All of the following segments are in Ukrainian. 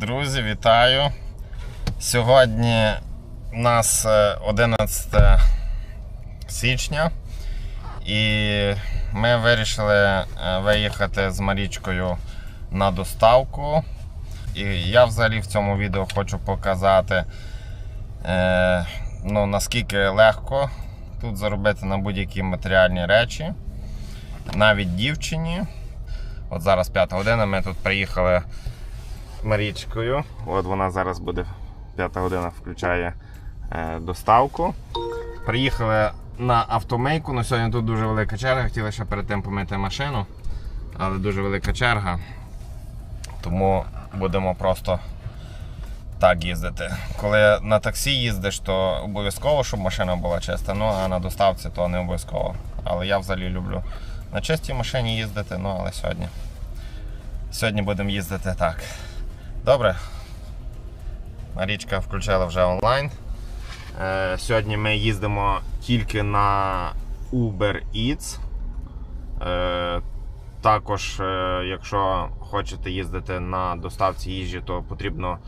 Друзі, вітаю! Сьогодні у нас е, 11 січня, і ми вирішили е, виїхати з Марічкою на доставку. І я взагалі в цьому відео хочу показати, е, ну, наскільки легко тут заробити на будь-які матеріальні речі, навіть дівчині. От зараз 5 година, ми тут приїхали Марічкою. От вона зараз буде 5 година включає е, доставку. Приїхали на автомейку. Ну, сьогодні тут дуже велика черга. Хотіли ще перед тим помити машину, але дуже велика черга. Тому будемо просто так їздити. Коли на таксі їздиш, то обов'язково, щоб машина була чиста. Ну а на доставці то не обов'язково. Але я взагалі люблю на чистій машині їздити, ну але сьогодні. Сьогодні будемо їздити так. Добре. Марічка включила вже онлайн. Е, сьогодні ми їздимо тільки на Uber Eats. Е, також, е, якщо хочете їздити на доставці їжі, то потрібно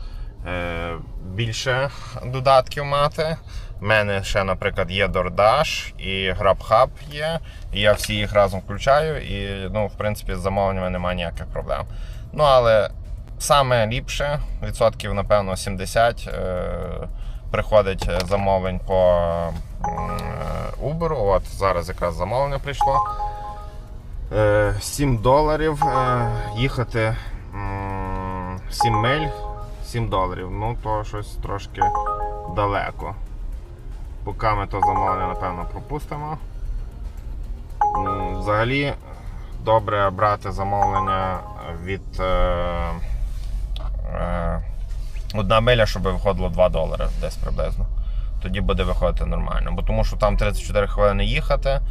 е, більше додатків мати. У мене ще, наприклад, є DoorDash і GrabHub є. І я всі їх разом включаю, і ну, в принципі, з замовленнями немає ніяких проблем. Ну, але саме ліпше, відсотків, напевно, 70 е, приходить замовлень по е, Uber. От зараз якраз замовлення прийшло. Е, 7 доларів е, їхати м, 7 миль, 7 доларів. Ну, то щось трошки далеко. Поки ми то замовлення, напевно, пропустимо. Взагалі добре брати замовлення від одна миля, щоб виходило 2 долари десь приблизно. Тоді буде виходити нормально. Бо тому що там 34 хвилини їхати.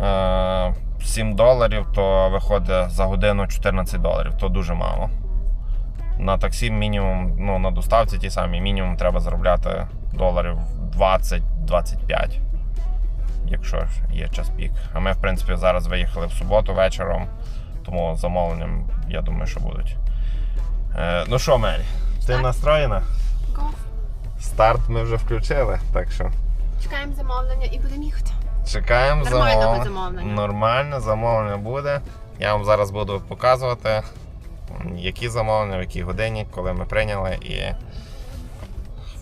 Е, 7 доларів, то виходить за годину 14 доларів, то дуже мало. На таксі мінімум, ну на доставці ті самі, мінімум треба заробляти доларів 20-25, якщо є час пік. А ми, в принципі, зараз виїхали в суботу вечором, тому замовленням, я думаю, що будуть. Е, ну що, Мері, ти настроєна? Go. Старт ми вже включили, так що. Чекаємо замовлення і будемо їхати. Чекаємо замовлення. замовлення. Нормальне замовлення буде. Я вам зараз буду показувати, які замовлення, в якій годині, коли ми прийняли, і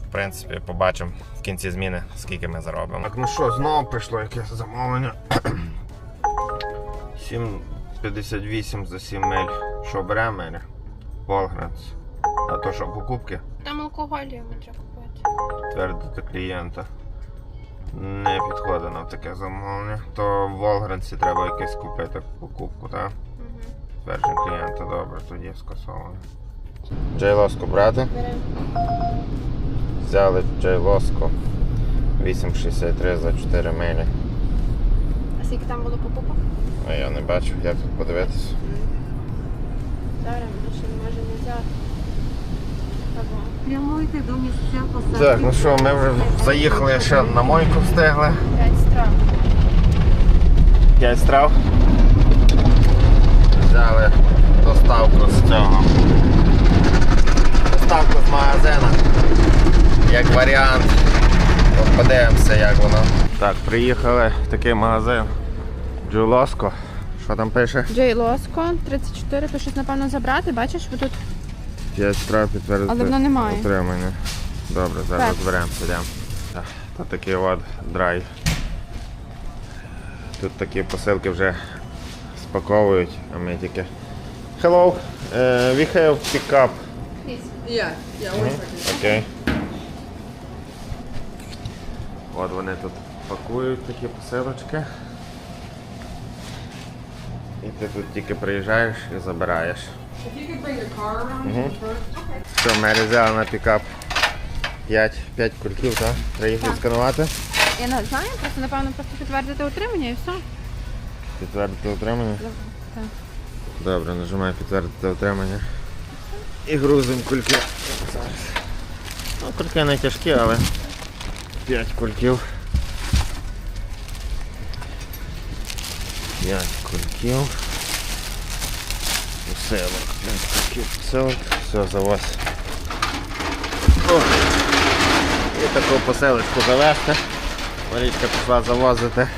в принципі побачимо в кінці зміни, скільки ми заробимо. Так, ну що, знову прийшло якесь замовлення. 7,58 за 7 миль. Що беремо, Меля? Волгранц. А то що, покупки? Там алкоголь йому треба купити. Твердити клієнта. Не підходить нам таке замовлення. То в Волгранці треба якесь купити покупку, так? Угу. Твердження клієнта, добре, тоді скасовано. Джейлоско брати. Беремо. Взяли Джейлоско 8,63 за 4 милі. А скільки там було покупок? А я не бачу, як тут подивитися. Зараз ми ще не можемо взяти. Прямуйте до місця посадки. Так, ну що, ми вже заїхали ще на мойку встигли. 5 страв. 5 страв. Взяли доставку з цього. Доставку з магазина. Як варіант. От Подивимося, як воно. Так, приїхали в такий магазин. Джулоско. Що там пише? Джей Лоско, 34, то щось напевно забрати, бачиш, бо тут 5 страв підтвердити. Але воно немає. Отримання. Добре, зараз Так. зберемо, підемо. Так, Тут такий от драйв. Тут такі посилки вже спаковують, а ми тільки. Hello, uh, we have pick-up. Yeah, yeah, one second. Окей. От вони тут пакують такі посилочки. І ти тут тільки приїжджаєш і забираєш. If you could bring your car around to the front. Що, ми взяли на пікап 5, 5 кульків, так? Треба їх Так. відсканувати. я не знаю, просто напевно просто підтвердити утримання і все. Підтвердити отримання? Так. Добре, нажимаю підтвердити отримання. І грузимо кульки. Зараз. Ну, кульки не тяжкі, але 5 кульків. 5 кульків. 5 кульків посилок. Все, завоз. О, І таку поселочку завести. Марічка пішла завозити.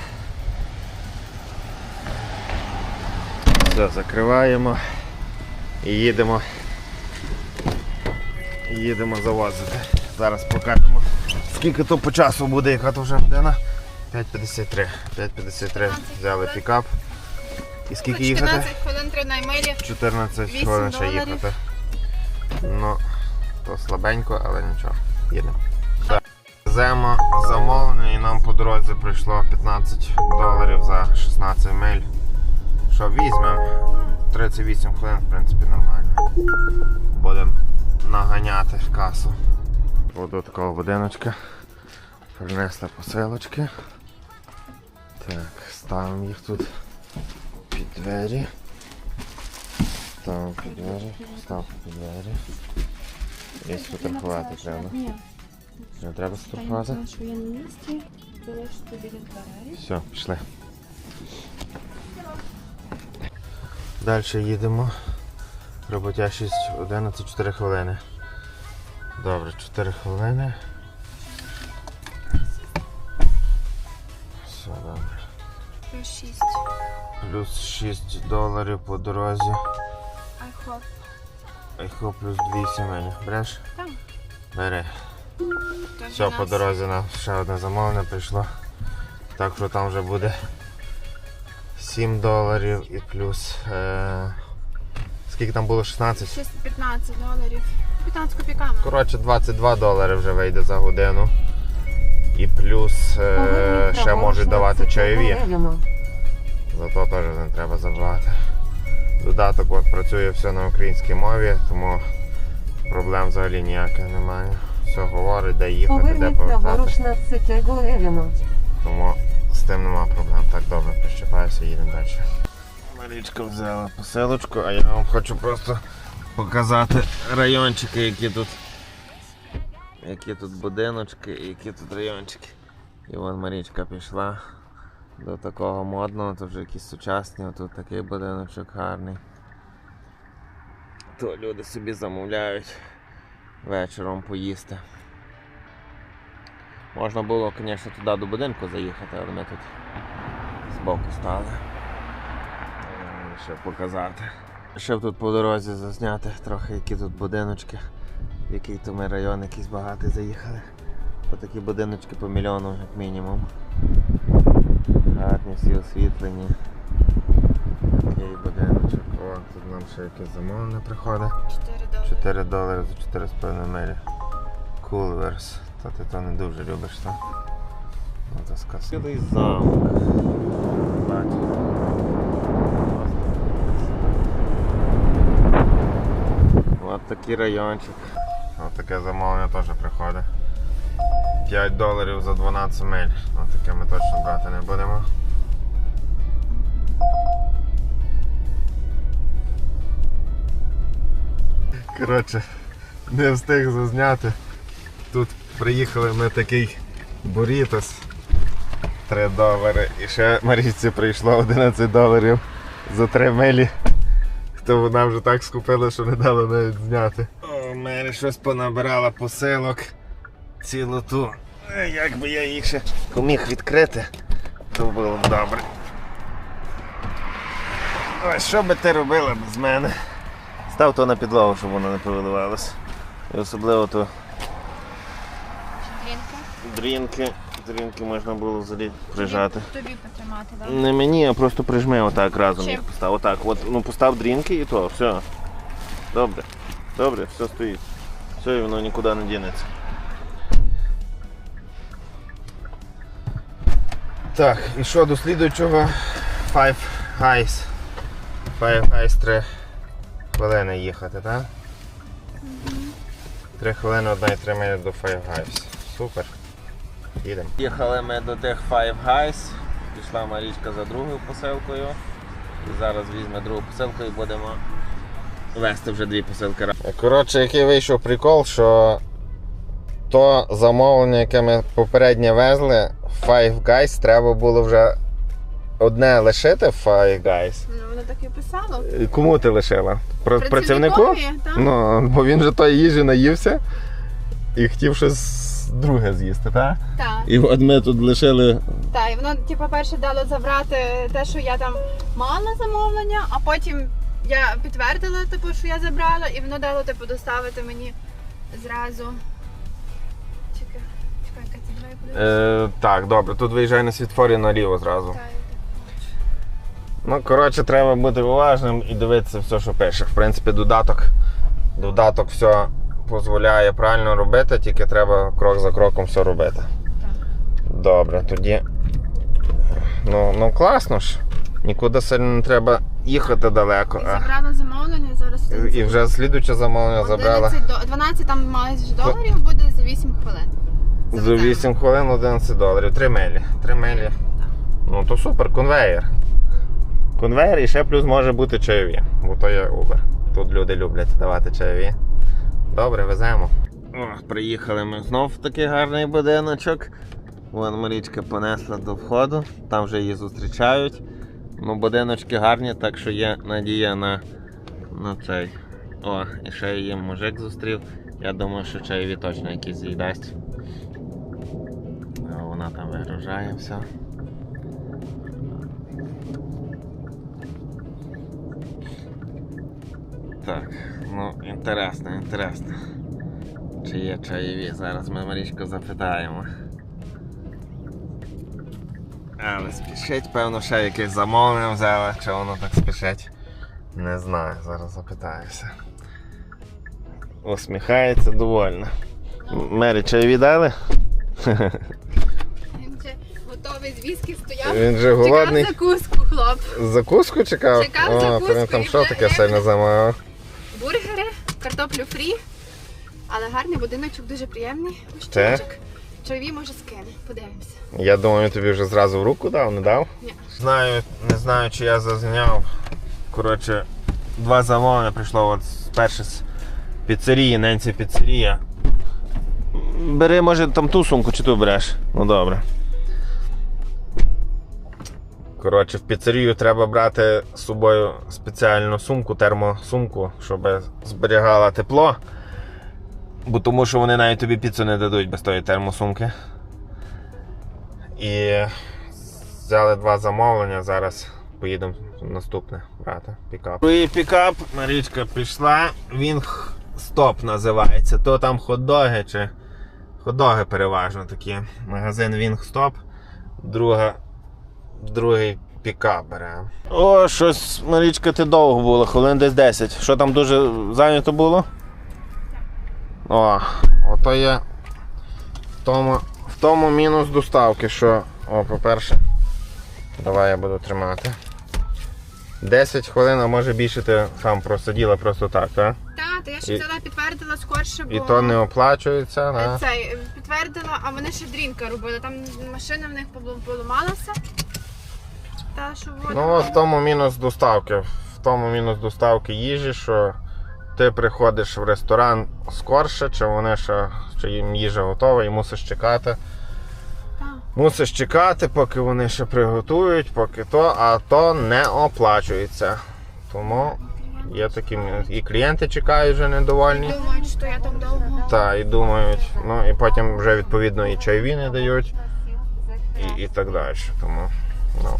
Все, закриваємо і їдемо. Їдемо завозити. Зараз покажемо. Скільки то по часу буде, яка то вже година? 5.53. 5.53 взяли пікап. І скільки їхати? 14 хвилин 3 наймилі. 14 Вісім хвилин ще доларів. їхати. Ну, то слабенько, але нічого. Їдемо. Так. Веземо замовлення і нам по дорозі прийшло 15 доларів за 16 миль. Що візьмемо? 38 хвилин, в принципі, нормально. Будемо наганяти касу. Буду такого будиночка. Принесла посилочки. Так, ставимо їх тут двері. Ставимо під двері, став під двері. І сфотографувати треба. Не треба сфотографувати? що я на місці. Залишити біля дверей. Все, пішли. Далі їдемо. Роботя 6, 11, 4 хвилини. Добре, 4 хвилини. Плюс 6. Плюс 6 доларів по дорозі. Айхоп. Айхо плюс 2 миль. Бреш? Так. Бери. Все, по дорозі нам ще одне замовлення прийшло. Так що там вже буде 7 доларів і плюс. Е... Скільки там було 16? 615 доларів. 15 копійками. Коротше, 22 долари вже вийде за годину. І плюс е... ще можуть давати чайові. Зато теж не треба забувати. Додаток от працює все на українській мові, тому проблем взагалі ніяких немає. Все говорить, де їхати, де Поверніть повертати. праворуч на Ситягу Евіну. Тому з тим нема проблем. Так добре, прищепаюся, їдемо далі. Марічка взяла посилочку, а я вам хочу просто показати райончики, які тут. Які тут будиночки які тут райончики. І вон Марічка пішла до такого модного, тут вже якісь сучасні, тут такий будиночок гарний. То люди собі замовляють вечором поїсти. Можна було, звісно, туди до будинку заїхати, але ми тут збоку стали. Е, Ще показати. Ще тут по дорозі зазняти трохи, які тут будиночки, який то ми район якийсь багатий заїхали. Отакі будиночки по мільйону, як мінімум. Гарні всі освітлені. Такий будиночок. О, тут нам ще якесь замовлення приходить. 4 долари. 4 долари за 4,5 милі. Кулверс. Та ти то не дуже любиш, так? Ну. Цілий замок. Бачиш. От такий райончик. От таке замовлення теж приходить. 5 доларів за 12 миль. От таке ми точно брати не будемо. Коротше, не встиг зазняти. Тут приїхали ми такий бурітос 3 долари. І ще Марійці прийшло 11 доларів за 3 милі. То вона вже так скупила, що не дала навіть зняти. О, Мері щось понабирала посилок. Цілу ту. Е, Як би я їх ще поміг відкрити, то було б добре. Ой, що би ти робила без мене? Став то на підлогу, щоб воно не повиливалося. І особливо то Дрінки. дрінки. Дрінки можна було взагалі прижати. Тобі потримати, так? Не мені, а просто прижми отак разом Чим? їх постав. Отак. От, ну постав дрінки і то, все. Добре. Добре, все стоїть. Все, і воно нікуди не дінеться. Так, і що до слідуючого Five Guys. Five Guys 3 хвилини їхати, так? Три хвилини одна і три милі до Five Guys. Супер. Їдемо. Їхали ми до тих Five Guys. Пішла Марічка за другою посилкою. І зараз візьме другу посилку і будемо вести вже дві посилки. Коротше, який вийшов прикол, що то замовлення, яке ми попередньо везли, Five Guys, треба було вже одне лишити Five Guys. Ну, воно так і писало. І Кому ти лишила? Про- Працівнику? Так. Ну, бо він же тої їжі наївся. і хотів щось друге з'їсти, так? Так. І от ми тут лишили. Так, і воно, типу, перше дало забрати те, що я там мала замовлення, а потім я підтвердила, типу, що я забрала, і воно дало, типу, доставити мені зразу. Е, так, добре, тут виїжджай на світфорі наліво зразу. Так, Ну, коротше, треба бути уважним і дивитися все, що пише. В принципі, додаток, додаток все дозволяє правильно робити, тільки треба крок за кроком все робити. Добре, тоді. Ну, ну класно ж. Нікуди сильно не треба їхати далеко. І Забрала замовлення, зараз І вже слідуче замовлення забрала. 11 до 12 там мали доларів буде за 8 хвилин. За 8 хвилин 11 доларів. 3 милі. 3 милі. Ну то супер, конвейер. Конвейер і ще плюс може бути чайові, бо то є Uber. Тут люди люблять давати чайові. Добре, веземо. О, приїхали ми знов в такий гарний будиночок. Вон Марічка понесла до входу, там вже її зустрічають. Ну, будиночки гарні, так що є надія на, на цей. О, і ще її мужик зустрів. Я думаю, що чайові точно якісь їй дасть. А Вона там вигружає все. Так, ну інтересно, інтересно. Чи є чайові? Зараз ми Марічку запитаємо. Але спішить, певно, ще якесь замовлення взяла, чи воно так спішить. Не знаю, зараз запитаюся. Усміхається довольно. Мері, чайові дали? Він вже віскі стояв. Він же голодний. Чекав закуску, хлоп. Закуску чекав? Чекав О, закуску він там що таке сильно замовив? Бургери, картоплю фрі. Але гарний будиночок, дуже приємний. Мужчиночок. Чайові може скине, подивимося. Я думаю, тобі вже зразу в руку дав, не дав? Ні. Знаю, не знаю, чи я зазняв. Коротше, два замовлення прийшло от з- перше з піцерії, Ненці піцерія. Бери, може, там ту сумку чи ту береш? Ну добре. Коротше, в піцерію треба брати з собою спеціальну сумку, термосумку, щоб зберігала тепло. Бо тому що вони навіть тобі піцу не дадуть без тої термосумки. І взяли два замовлення. Зараз поїдемо наступне брати пікап. І пікап, Марічка пішла. Він стоп називається. То там хот-доги чи хот-доги переважно такі. Магазин Вінгстоп. Друга, другий пікап бере. О, щось, Марічка, ти довго була, хвилин десь 10. Що там дуже зайнято було? О, ото є в тому, в тому мінус доставки, що. О, по-перше, давай я буду тримати. 10 хвилин, а може більше ти сам просиділа просто так, так? Так, то я ще І- взяла, підтвердила скорше, бо І то не оплачується, да? цей е, підтвердила, а вони ще дрінка робили. Там машина в них полу- поламалася. Та що. Ну, в тому мінус доставки. В тому мінус доставки їжі, що ти приходиш в ресторан скорше, чи вони ще, чи їм їжа готова і мусиш чекати. Так. Мусиш чекати, поки вони ще приготують, поки то, а то не оплачується. Тому є такі. І клієнти чекають вже недовольні. Думають, що я так довго. Та, і думають, ну і потім вже відповідно і чайові не дають, і, і так далі. Тому, ну,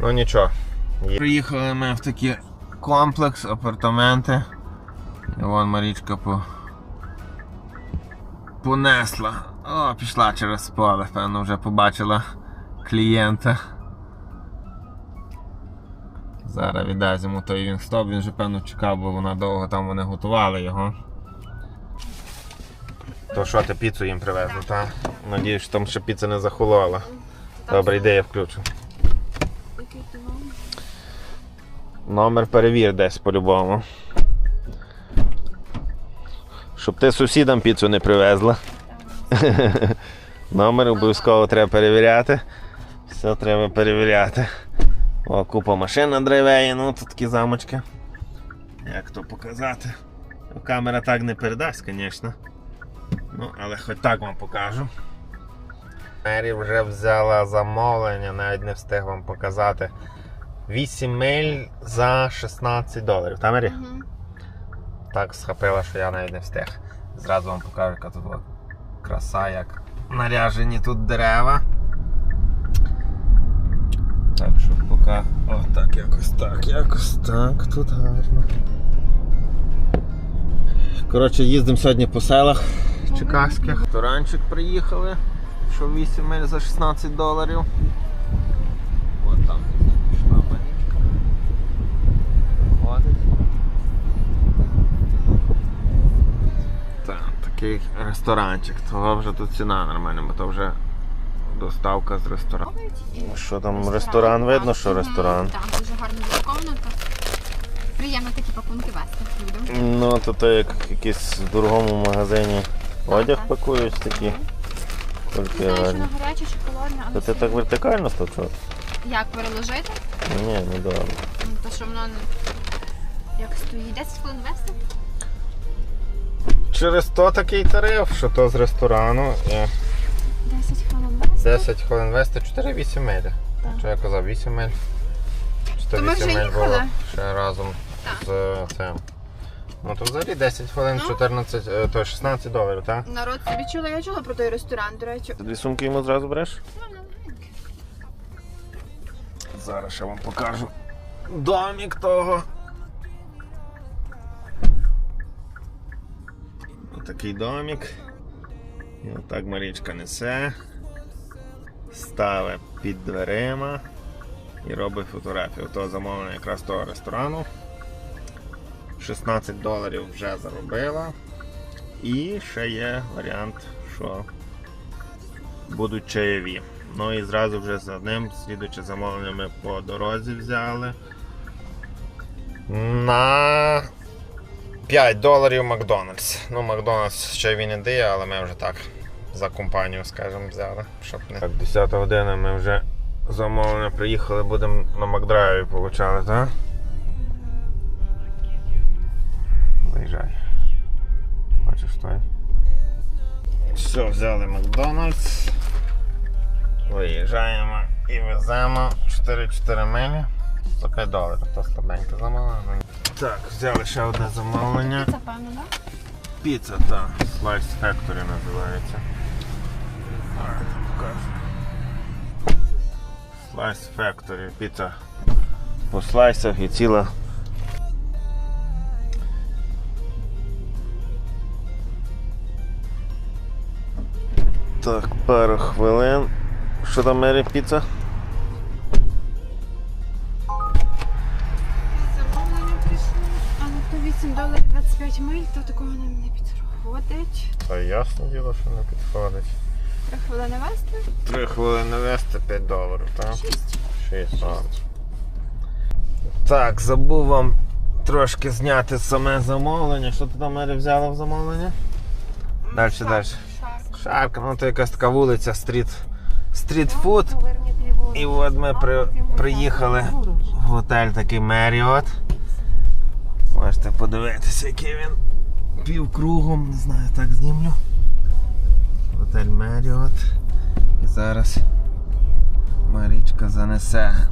ну нічого. Приїхали ми в такий комплекс, апартаменти. І вон Марічка по... понесла. О, пішла через поле, певно, вже побачила клієнта. Зараз віддасть йому той він стоп, він вже певно чекав, бо вона довго там вони готували його. То що ти піцу їм привезла, так? Надіюсь, що там ще піца не захолола. Добре, йди, я включу. Який ти номер? Номер перевір десь по-любому. Щоб ти сусідам піцу не привезла. Номер обов'язково треба перевіряти. Все треба перевіряти. О, купа машин на драйвеї, ну тут такі замочки. Як то показати? Ну, Камера так не передасть, звісно. Ну, але хоч так вам покажу. Мері вже взяла замовлення, навіть не встиг вам показати. 8 миль за 16 доларів. Та Мері? Мгм. Так схопила, що я навіть не встиг. Зразу вам покажу, яка тут от краса, як наряжені тут дерева. Так що поки. О, так, якось так, якось так, тут гарно. Коротше, їздимо сьогодні по селах чикагських. Ресторанчик приїхали, що 8 миль за 16 доларів. От там пішла Марічка. Ходить. Так, такий ресторанчик. Того вже тут ціна нормальна, бо то вже доставка з ресторану. Що там ресторан? Видно, що ресторан. Так, дуже гарно запаковано. то Приємно такі пакунки вести людям. Ну, то то як якийсь в дорогому магазині одяг так. пакують такі. Не Кульки знаю, що на гаряче, чи холодне, але То ти так вертикально став як переложити, Ні, не добре. Ну, то що воно як стоїть 10 хвилин вести. Через то такий тариф, що то з ресторану. І 10 хвилин вести. 10 хвилин вести 4-8 миль. Так. Що я казав, 8 миль? Чи То ми 8 вже миль було ще разом Так. з е, цим. Ну то взагалі 10 хвилин, Ну. 14, е, то 16 доларів, так? Народ собі чула, я чула про той ресторан, до речі. Дві сумки йому зразу береш? Зараз я вам покажу домик того. Отакий домик. І отак Марічка несе, ставить під дверима і робить фотографію. То замовлення якраз того ресторану. 16 доларів вже заробила. І ще є варіант, що будуть чайові. Ну і зразу вже за ним, слідуючи замовлення, ми по дорозі взяли. На 5 доларів Макдональдс. Ну, Макдональдс чайові не дає, але ми вже так за компанію, скажімо, взяли. Щоб не... Так, 10 година ми вже замовлення приїхали, будемо на Макдрайві получали, так? Виїжджай. Бачиш той? Все, взяли Макдональдс. Виїжджаємо і веземо 4-4 милі. За 5 то слабенько замовлення. Так, взяли ще одне замовлення. Це певно, так? Піца, та Slice Factory називається. Так, покажу. Slice Factory, піца по слайсах і ціла. Так, пару хвилин. Що там Мері піца? 8 доларів 25 миль, то такого нам не підходить. Та ясно діло, що не підходить. 3 хвилини вести. Три хвилини вести 5 доларів, так? 6. 6 доларів. Так, забув вам трошки зняти саме замовлення. Що ти там Мері взяла в замовлення? Далі, далі. Шарк. Шарка, ну то якась така вулиця, стріт. Стрітфуд. І от ми при, приїхали в готель такий Меріот. Можете подивитися, який він півкругом, не знаю, так знімлю. Готель Меріот. І зараз Марічка занесе.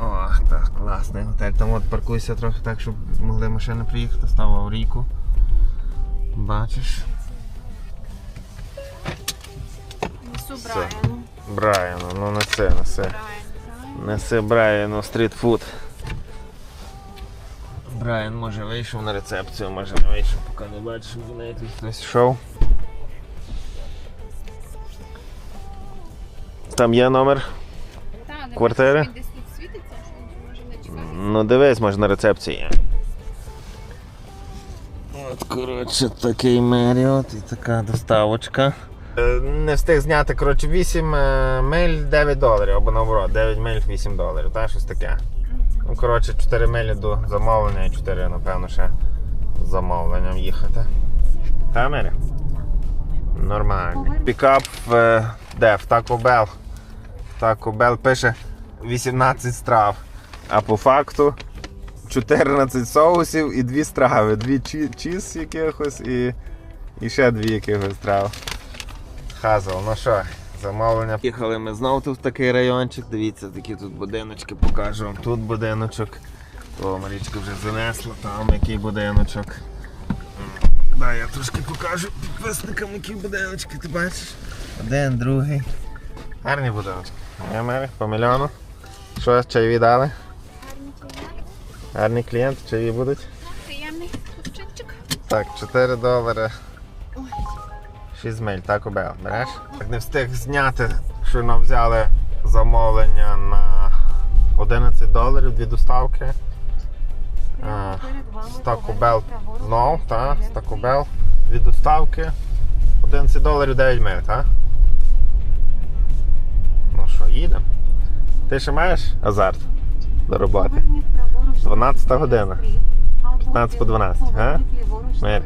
О, так, класний готель. Там от паркуйся трохи так, щоб могли машини приїхати, став аварійку. Бачиш? Несу Брайану. Брайану, ну неси, неси. Брайан. Брайан. Неси Брайану стрітфуд. Брайан може вийшов на рецепцію, може не вийшов, поки не бачиш, до неї тут хтось йшов. Там є номер. Квартири? Десь тут світиться, може не чекати. Ну дивись, може на рецепції. От, коротше, такий Меріот і така доставочка. Е, Не встиг зняти, коротше, 8 е, миль 9 доларів або наоборот, 9 миль 8 доларів, та щось таке. Ну, коротше, 4 милі до замовлення і 4, напевно, ще з замовленням їхати. Та, Мері? Нормально. Пікап в, де? В Taco Bell. Taco Bell пише 18 страв. А по факту 14 соусів і 2 страви. Дві чі- чіз якихось і, і ще дві якихось страв. Хазл, ну що, замовлення. Їхали ми знову тут в такий райончик. Дивіться, такі тут будиночки покажу вам. Тут будиночок. О, Марічка вже занесла, там який будиночок. М, Да, я трошки покажу підписникам, які будиночки, ти бачиш? Один, другий. Гарні будиночки. Я мері, по мільйону. Що, чайові дали? Гарні клієнти, чайові будуть? Приємний купчинчик. Так, 4 долари. 6 миль, так обел. Береш? Так не встиг зняти, що нам взяли замовлення на 11 доларів дві доставки. А, Taco Bell так, Bell. Дві доставки. 11 доларів 9 миль, так? Ну що, їдемо? Ти ще маєш азарт до роботи? 12 година. 15 по 12, га? Мир.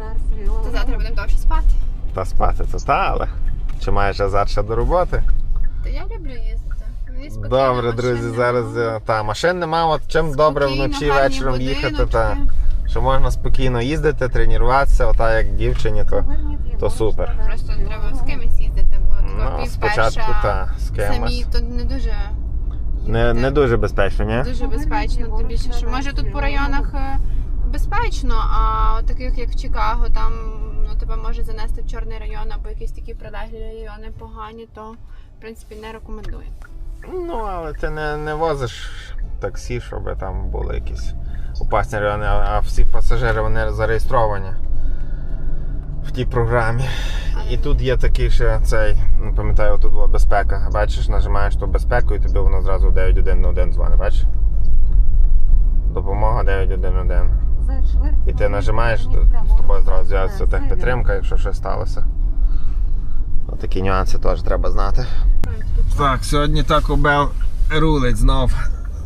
То завтра будемо довше спати. Та спати то та, але чи маєш азарт ще до роботи? Та я люблю їздити. Мені спокійно, Добре, машин друзі, нема. зараз е, та машин нема, от чим добре Спокійно, вночі гарні вечором їхати, та що можна спокійно їздити, тренуватися, ота як дівчині, то то супер. Просто треба з кимось їздити, бо ну, спочатку та з кимось. самі то не дуже Не, не дуже безпечно, ні? дуже безпечно. Тим більше, що може тут по районах е, безпечно, а от таких як в Чикаго, там тебе може занести в чорний район або якісь такі прилеглі райони погані, то в принципі не рекомендую. Ну, але ти не, не возиш таксі, щоб там були якісь опасні райони, а всі пасажири вони зареєстровані в тій програмі. І тут є такий ще цей, не пам'ятаю, тут була безпека. Бачиш, нажимаєш ту безпеку і тобі воно зразу 911 дзвонить, бачиш? Допомога 911. І ти нажимаєш, з тобою зразу з'явиться техпідтримка, якщо щось сталося. Такі нюанси теж треба знати. Так, сьогодні Taco Bell рулить знов.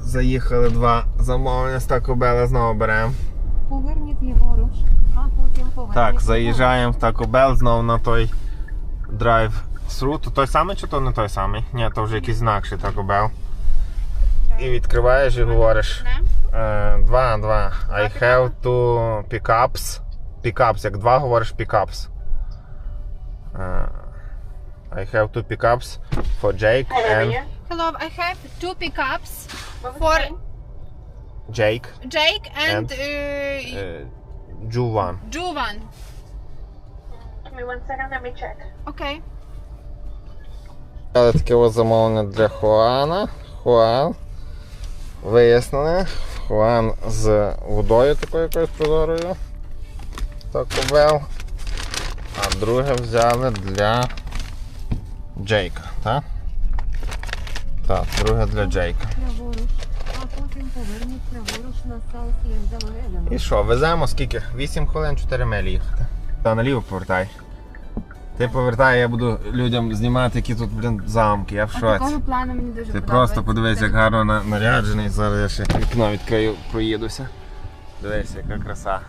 Заїхали два замовлення з Taco Bell, знову беремо. Поверніть ліворуч, а потім поверніть. Так, заїжджаємо в Taco Bell знову на той драйв thru То той самий чи то не той самий? Ні, то вже якийсь інакший Taco Bell. І відкриваєш і говориш. Е, два, два. I have two pickups. Pickups, як два говориш pickups. Е, I have two pickups for Jake and Hello, I have two pickups for Jake Jake and, And? uh, е, Juvan. Juvan. Give me one second, let me check. Але таке ось замовлення для Хуана. Хуан. Вияснили. Хуан з водою такою якоюсь прозорою. Taco Bell. А друге взяли для Джейка, так? Так, друге для Джейка. І що, веземо скільки? 8 хвилин 4 милі їхати. Та наліво повертай. Ти повертай, я буду людям знімати, які тут, блін, замки, я в А шоці. такого плану мені дуже Ти подобається. просто подивись, як гарно на- наряджений. Зараз я ще вікно відкрию, проїдуся. Дивись, яка краса.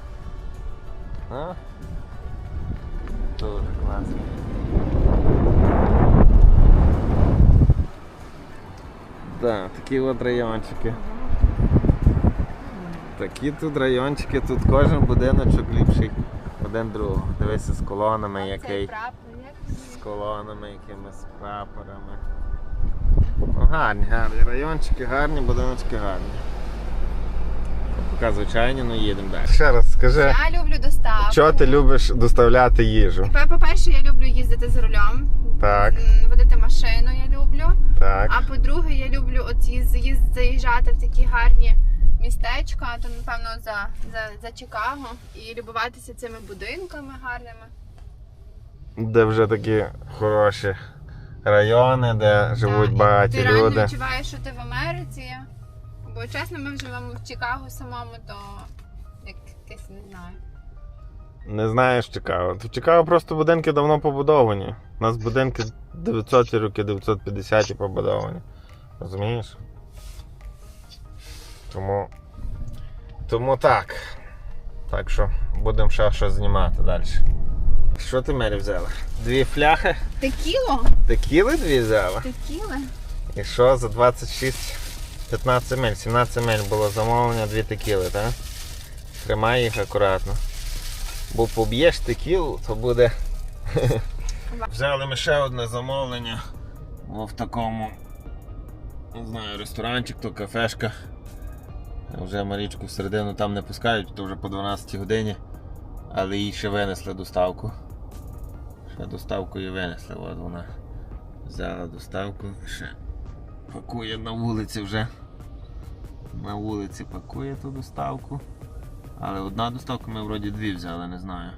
А? Дуже класно. Так, такі от райончики. Такі тут райончики, тут кожен будиночок ліпший один другого. Дивися з колонами, який. З колонами, якимись прапорами. Ну, гарні, гарні райончики, гарні, будиночки гарні. Поки звичайні, ну їдемо далі. Ще раз скажи, Я люблю доставку. чого ти любиш доставляти їжу? По- По-перше, я люблю їздити за рулем. Так. М, Водити машину я люблю. Так. А по-друге, я люблю от їз- їз- заїжджати в такі гарні містечка, то напевно за, за, за Чикаго і любуватися цими будинками гарними. Де вже такі хороші райони, де живуть Так, і багаті ти реально люди. відчуваєш, що ти в Америці. Бо чесно, ми живемо в Чикаго самому, то якесь не знаю. Не знаєш Чикаго. В Чикаго просто будинки давно побудовані. У нас будинки 900 роки, 950 побудовані. Розумієш? Тому. Тому так. Так що будемо ще щось знімати далі. Що ти Мері взяла? Дві фляхи? Текіло? Текіли дві взяла? Текіли? І що за 26 15 миль, 17 миль було замовлення, дві текіли, так? Тримай їх акуратно. Бо поб'єш текілу, то буде. Взяли ми ще одне замовлення Во в такому, не знаю, ресторанчик, то кафешка. Вже Марічку всередину там не пускають, то вже по 12 годині. Але їй ще винесли доставку. Ще доставку їй винесли. От вона взяла доставку, ще пакує на вулиці вже. На вулиці пакує ту доставку. Але одна доставка ми вроді дві взяли, не знаю.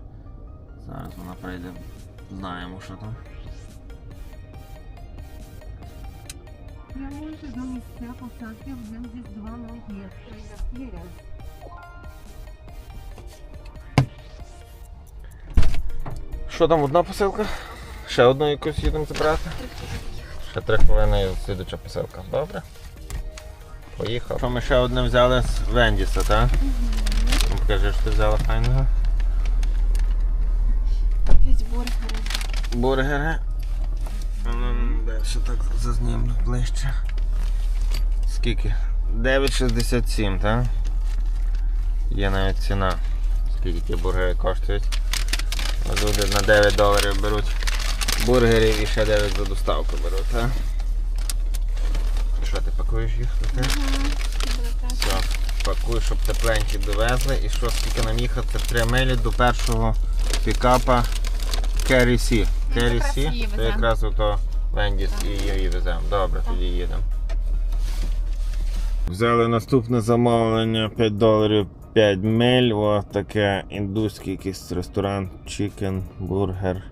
Зараз вона прийде, знаємо, що там. Прямуйте до місця посадки в Гензіс 205. Віряс. Що там, одна посилка? Ще одну якусь їдемо забрати? Ще три хвилини і слідуча посилка. Добре. Поїхав. Що ми ще одне взяли з Вендіса, так? Ну, покажи, що ти взяла файного. Якісь бургери. Бургери. Ще так зазнімлю ближче. Скільки? 9,67, так? Є навіть ціна. Скільки ті бургери коштують. Люди на 9 доларів беруть бургерів і ще 9 за доставку беруть, так? Що ти пакуєш їх? Ти? Все, пакуй, щоб тепленькі довезли. І що, скільки нам їхати? 3 милі до першого пікапа Керрі Сі. Керрі Сі, веземо. якраз ото Вендіс і її веземо. Добре, тоді їдемо. Взяли наступне замовлення 5 доларів 5 миль. Ось таке індуський якийсь ресторан, чікен, бургер.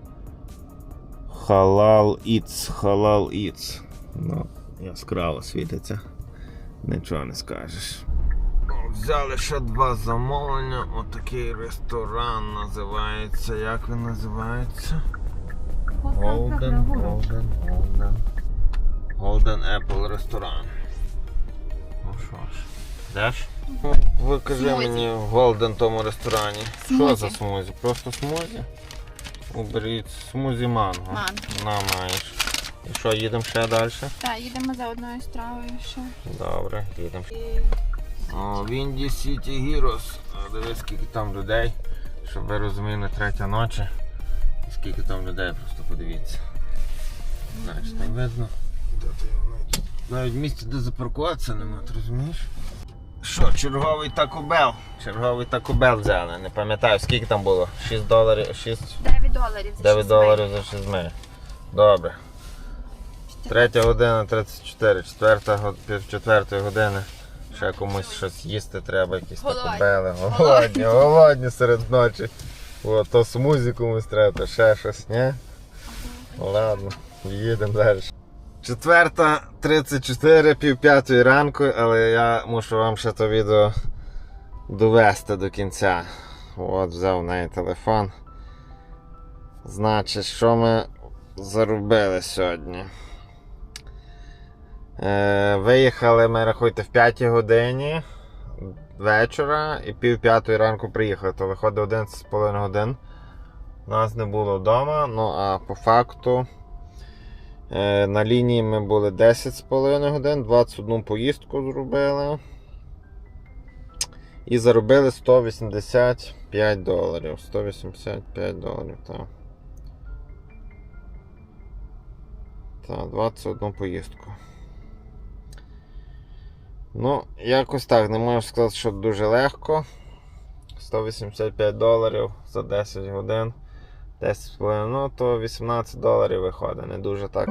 Халал Eats, Халал Eats. Ну, яскраво світиться. Нічого не скажеш. Взяли ще два замовлення. Отакий ресторан називається. Як він називається? Праворуч. Golden, Golden. Golden Apple ресторан. Ну що ж. Даш? Викажи Смузі. мені в Golden тому ресторані. Що за смузі? Просто смузі? Уберіть смузі манго. Манго. На маєш. І що, їдемо ще далі? Так, їдемо за одною стравою ще. Добре, їдемо. О, Вінді Сіті Гірос. Дивись, скільки там людей. Щоб ви розуміли, третя ночі. Скільки там людей, просто подивіться. Значить, там видно. Навіть- місця, де запаркуватися нема, ти розумієш? Що, черговий Taco Bell? Черговий Taco Bell взяли. Не пам'ятаю, скільки там було? 6 доларів, 6 9 доларів. за 9 доларів за 6 миль. Добре. Третя година 34, четверта, пів четвертої години. Ще комусь щось їсти треба, якісь такобели. Голодні, голодні серед ночі. О, то смузі комусь треба, то ще щось, ні? Ладно, їдемо далі. Четверта 34, пів п'ятої ранку, але я мушу вам ще то відео довести до кінця. От, взяв в неї телефон. Значить, що ми заробили сьогодні? Е, виїхали ми, рахуйте, в 5 годині вечора і пів п'ятої ранку приїхали. То виходить 11,5 годин. Нас не було вдома. Ну а по факту е, на лінії ми були 10,5 годин, 21 поїздку зробили. І заробили 185 доларів. 185 доларів, так. Так, 21 поїздку. Ну, якось так, не можу сказати, що дуже легко. 185 доларів за 10 годин. 10 хвилин, ну то 18 доларів виходить, не дуже так.